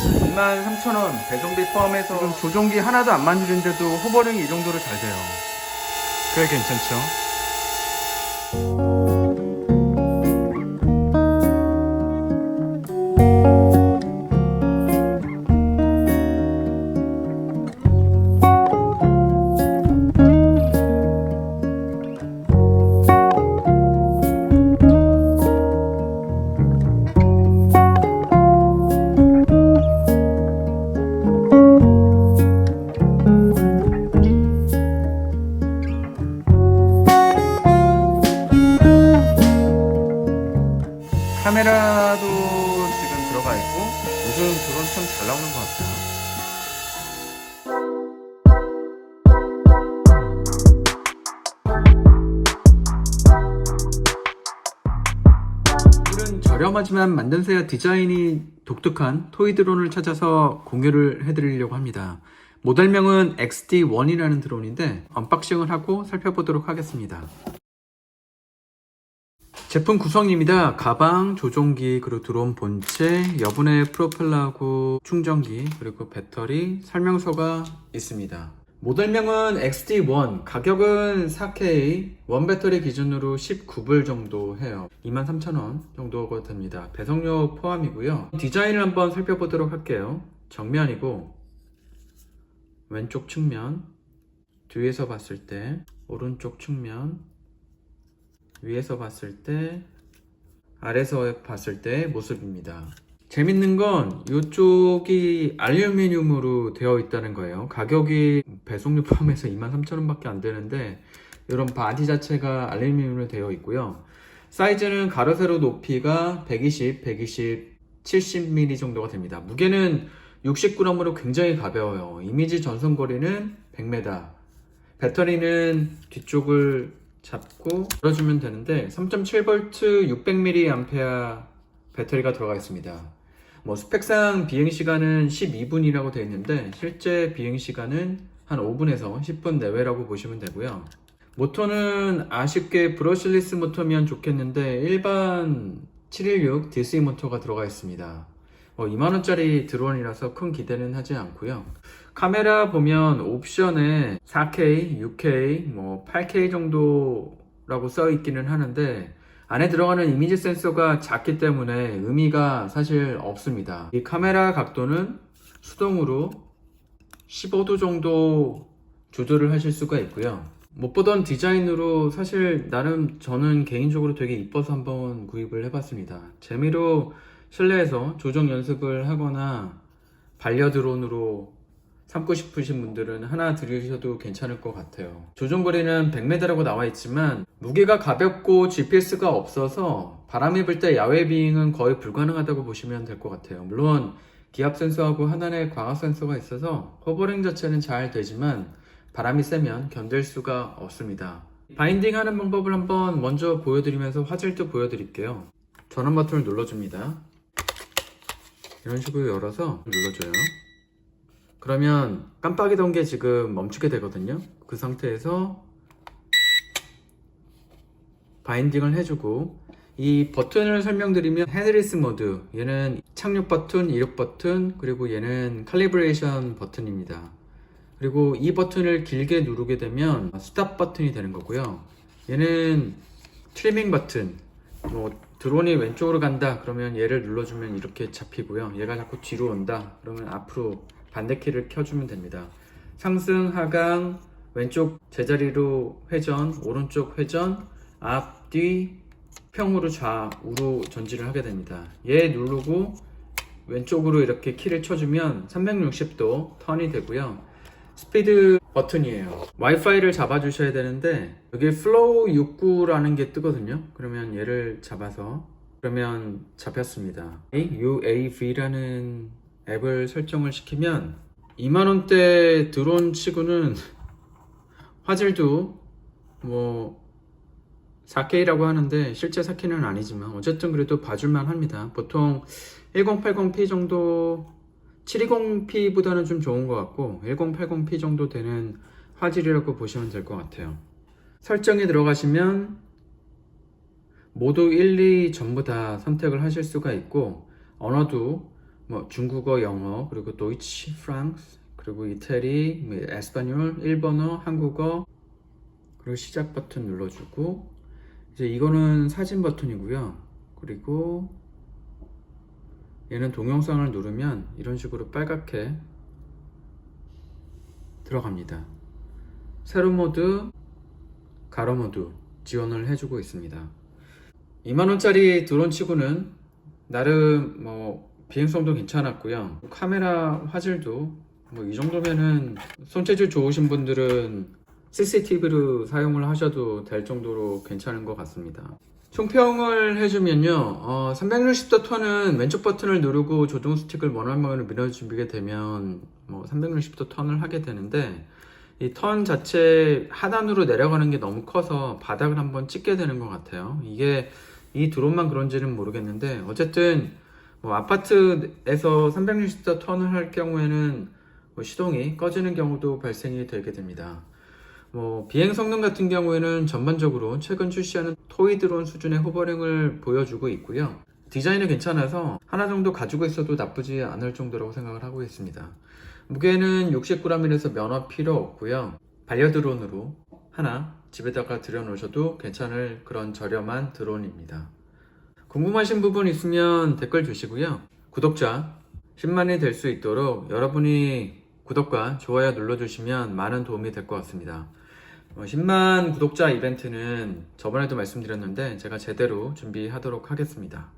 23,000원 배송비 포함해서 지금 조종기 하나도 안 만지는데도 호버링이 이 정도로 잘 돼요. 그게 괜찮죠? 카메라도 지금 들어가 있고 요즘 드론 참 잘 나오는 것 같아요. 오늘은 저렴하지만 만듦새와 디자인이 독특한 토이 드론을 찾아서 공유를 해드리려고 합니다. 모델명은 XD1이라는 드론인데 언박싱을 하고 살펴보도록 하겠습니다. 제품 구성입니다. 가방, 조종기, 그리고 드론 본체, 여분의 프로펠러하고 충전기, 그리고 배터리, 설명서가 있습니다. 모델명은 XD1, 가격은 4K, 원 배터리 기준으로 19불 정도 해요. 23,000원 정도가 됩니다. 배송료 포함이고요. 디자인을 한번 살펴보도록 할게요. 정면이고, 왼쪽 측면, 뒤에서 봤을 때, 오른쪽 측면, 위에서 봤을 때 아래서 봤을 때 모습입니다. 재밌는 건 이쪽이 알루미늄으로 되어 있다는 거예요. 가격이 배송료 포함해서 23,000원 밖에 안 되는데 이런 바디 자체가 알루미늄으로 되어 있고요. 사이즈는 가로 세로 높이가 120, 120, 70mm 정도가 됩니다. 무게는 60g으로 굉장히 가벼워요. 이미지 전송 거리는 100m. 배터리는 뒤쪽을 잡고 열어주면 되는데 3.7V 600mAh 배터리가 들어가 있습니다. 뭐 스펙상 비행 시간은 12분이라고 되어 있는데 실제 비행 시간은 한 5분에서 10분 내외라고 보시면 되고요. 모터는 아쉽게 브러실리스 모터면 좋겠는데 일반 716 DC 모터가 들어가 있습니다. 뭐 2만원짜리 드론이라서 큰 기대는 하지 않고요. 카메라 보면 옵션에 4K, 6K, 뭐 8K 정도라고 써 있기는 하는데 안에 들어가는 이미지 센서가 작기 때문에 의미가 사실 없습니다. 이 카메라 각도는 수동으로 15도 정도 조절을 하실 수가 있고요. 못 보던 디자인으로 사실 나름 저는 개인적으로 되게 이뻐서 한번 구입을 해봤습니다. 재미로 실내에서 조정 연습을 하거나 반려 드론으로 삼고 싶으신 분들은 하나 들으셔도 괜찮을 것 같아요. 조종거리는 100m라고 나와 있지만 무게가 가볍고 GPS가 없어서 바람이 불 때 야외 비행은 거의 불가능하다고 보시면 될 것 같아요. 물론 기압 센서하고 하단에 광학 센서가 있어서 호버링 자체는 잘 되지만 바람이 세면 견딜 수가 없습니다. 바인딩 하는 방법을 한번 먼저 보여드리면서 화질도 보여드릴게요. 전원 버튼을 눌러줍니다. 이런 식으로 열어서 눌러줘요. 그러면 깜빡이던 게 지금 멈추게 되거든요. 그 상태에서 바인딩을 해주고 이 버튼을 설명드리면 헤드리스 모드 얘는 착륙 버튼, 이륙 버튼 그리고 얘는 칼리브레이션 버튼입니다. 그리고 이 버튼을 길게 누르게 되면 스탑 버튼이 되는 거고요. 얘는 트리밍 버튼 뭐 드론이 왼쪽으로 간다 그러면 얘를 눌러주면 이렇게 잡히고요. 얘가 자꾸 뒤로 온다 그러면 앞으로 반대 키를 켜주면 됩니다. 상승, 하강, 왼쪽 제자리로 회전, 오른쪽 회전, 앞, 뒤, 평으로 좌우로 전지를 하게 됩니다. 얘 누르고 왼쪽으로 이렇게 키를 쳐주면 360도 턴이 되고요. 스피드 버튼이에요. 와이파이를 잡아 주셔야 되는데 여기 플로우 69라는 게 뜨거든요. 그러면 얘를 잡아서 그러면 잡혔습니다. UAV라는 앱을 설정을 시키면 2만원대 드론 치고는 화질도 뭐 4K라고 하는데 실제 4K는 아니지만 어쨌든 그래도 봐줄만 합니다. 보통 1080p 정도 720p보다는 좀 좋은 것 같고 1080p 정도 되는 화질이라고 보시면 될 것 같아요. 설정에 들어가시면 모두 1, 2 전부 다 선택을 하실 수가 있고 언어도 뭐 중국어, 영어, 그리고 도이치, 프랑스, 그리고 이태리, 뭐 에스파뇰, 일본어, 한국어, 그리고 시작 버튼 눌러주고 이제 이거는 사진 버튼이고요. 그리고 얘는 동영상을 누르면 이런 식으로 빨갛게 들어갑니다. 세로 모드, 가로 모드 지원을 해주고 있습니다. 2만원짜리 드론 치고는 나름 뭐 비행성도 괜찮았고요. 카메라 화질도 뭐 이 정도면은 손재주 좋으신 분들은 CCTV로 사용을 하셔도 될 정도로 괜찮은 것 같습니다. 총평을 해주면요, 어, 360도 턴은 왼쪽 버튼을 누르고 조종 스틱을 원하는 방향으로 밀어주게 되면 뭐 360도 턴을 하게 되는데 이 턴 자체 하단으로 내려가는 게 너무 커서 바닥을 한번 찍게 되는 것 같아요. 이게 이 드론만 그런지는 모르겠는데 어쨌든 뭐 아파트에서 360도 턴을 할 경우에는 뭐 시동이 꺼지는 경우도 발생이 되게 됩니다. 뭐 비행 성능 같은 경우에는 전반적으로 최근 출시하는 토이 드론 수준의 호버링을 보여주고 있고요. 디자인은 괜찮아서 하나 정도 가지고 있어도 나쁘지 않을 정도라고 생각을 하고 있습니다. 무게는 60g이라서 면허 필요 없고요. 반려 드론으로 하나 집에다가 들여놓으셔도 괜찮을 그런 저렴한 드론입니다. 궁금하신 부분 있으면 댓글 주시고요. 구독자 10만이 될 수 있도록 여러분이 구독과 좋아요 눌러주시면 많은 도움이 될 것 같습니다. 어, 10만 구독자 이벤트는 저번에도 말씀드렸는데 제가 제대로 준비하도록 하겠습니다.